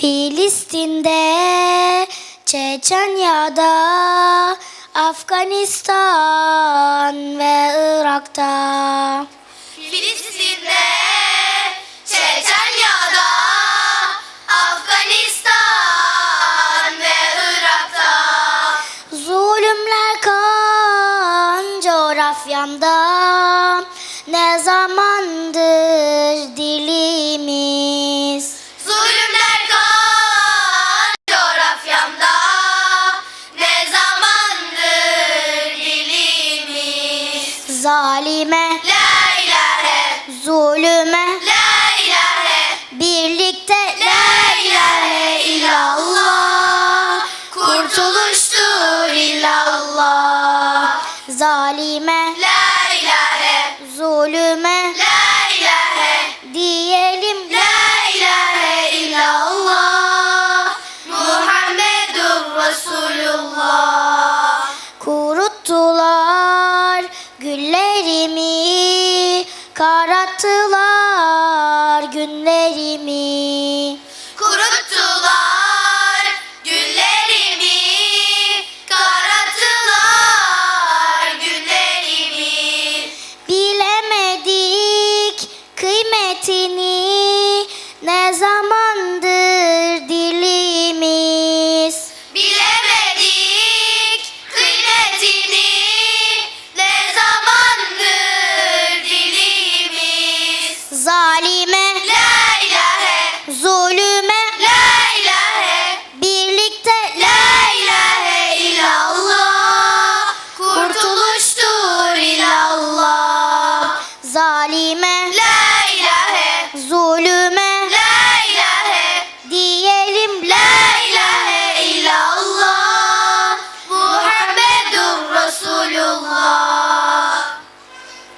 Filistin'de, Çeçenya'da, Afganistan ve Irak'ta. Filistin'de, Çeçenya'da, Afganistan ve Irak'ta Zulümler kan coğrafyamda Zalime. La ilahe. Zulüme. La ilahe. Birlikte. La ilahe illallah. Kurtuluştur illallah. Zalime. La ilahe. Zulüme. La ilahe. gözlerimi kararttılar.